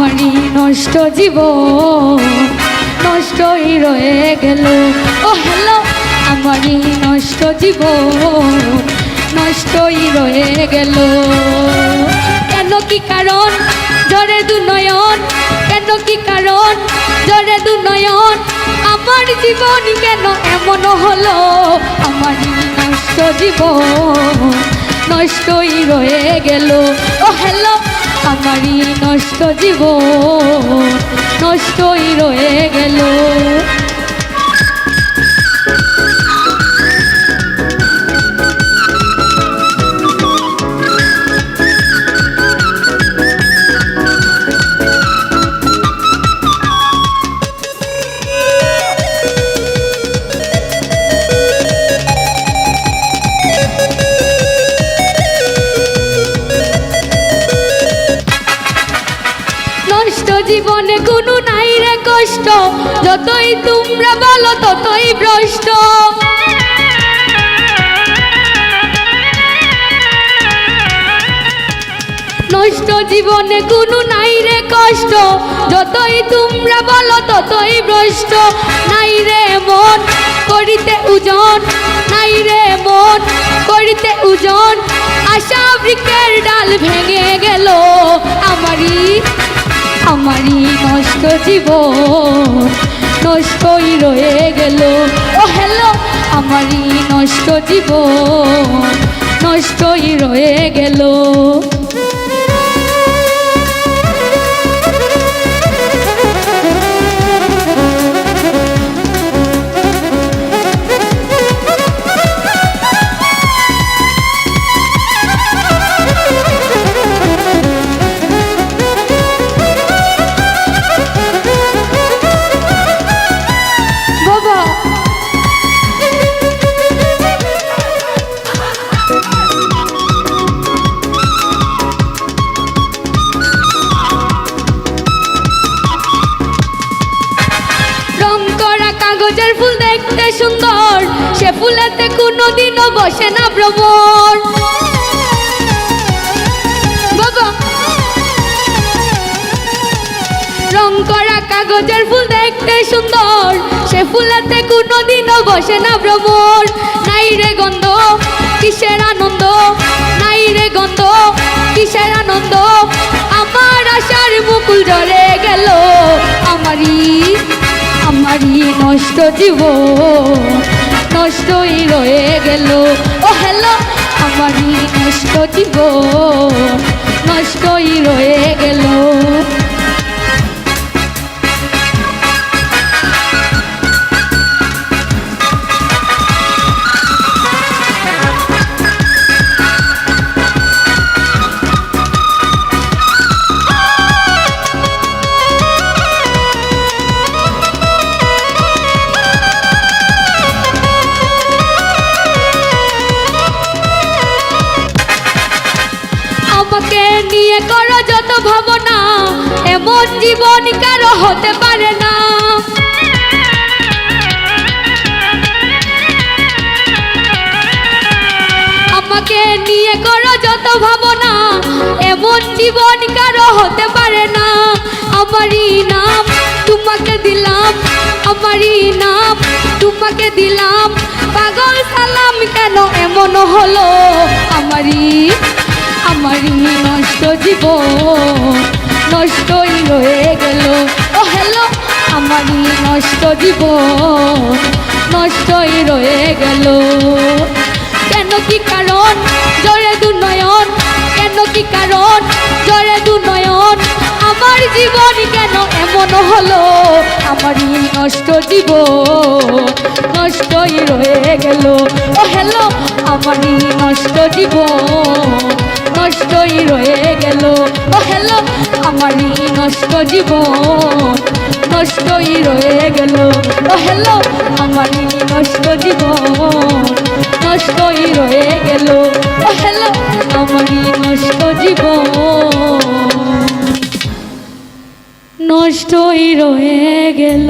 আমারই নষ্ট জীবন নষ্টই রয়ে গেল। ও হ্যালো, আমারই নষ্ট জীবন নষ্টই রয়ে গেল। কেন কি কারণ? জরে দু নয়ন। কেন কি কারণ? জরে দু নয়ন। আমার জীবন কেন এমন হলো? আমারই নষ্ট জীবন নষ্টই রয়ে গেল। ও হ্যালো আমারই নষ্ট জীবন নষ্টই রয়ে গেল। নষ্ট জীবনে কোনো নাই রে কষ্ট। যতই তোমরা বলো, ততই ভ্রষ্ট। নষ্ট জীবনে কোনো নাই রে কষ্ট। যতই তোমরা বলো, ততই ভ্রষ্ট। নাই রে মন, করিতে ওজন নাই রে মন, করিতে ওজন আশা বৃক্ষের ডাল ভেঙে গেল, আমারই আমারই নষ্ট জীবন নষ্টই রয়ে গেল। ও হ্যালো আমারই নষ্ট জীবন নষ্টই রয়ে গেল। কাগজের ফুল দেখতে সুন্দর। সে ফুলেতে কোনোদিনও বসে না ভ্রমণ রং করা কাগজের ফুল দেখতে সুন্দর। সে ফুলেতে কোনোদিনও বসে না ভ্রমণ নাই রে গন্ধ, কিসের আনন্দ? নাই রে গন্ধ, কিসের আনন্দ? আমার আশার মুকুল ঝরে গেল। আমারই নষ্ট জীব নষ্টই রয়ে গেল। ও হ্যালো আমারই নষ্ট জীব নষ্টই রয়ে আমাকে নিয়ে করো যত ভাবনা, এমন জীবন কারও হতে পারে না। আমাকে নিয়ে করো যত ভাবনা, এমন জীবন কারও হতে পারে না। আমারই নাম তোমাকে দিলাম, আমারই নাম তোমাকে দিলাম। পাগল সালাম কেন এমন হলো? আমারই জীবন নষ্টই রয়ে গেল। ও হ্যালো, আমারই নষ্ট জীবন নষ্টই রয়ে গেল। কেন কি কারণ? জরে দু নয়ন কেন কি কারণ? জরে দু নয়ন আমার জীবন কেন এমন হলো? আমারই নষ্ট জীবন নষ্টই রয়ে গেল। ও হ্যালো, আমারই নষ্ট জীবন নষ্টই রয়ে গেল। ও হ্যালো আমারই নষ্ট জীবন, নষ্টই রয়ে গেল। ও হ্যালো আমারই নষ্ট জীবন, নষ্টই রয়ে গেল। ও হ্যালো আমারই নষ্ট জীবন, নষ্টই রয়ে গেল।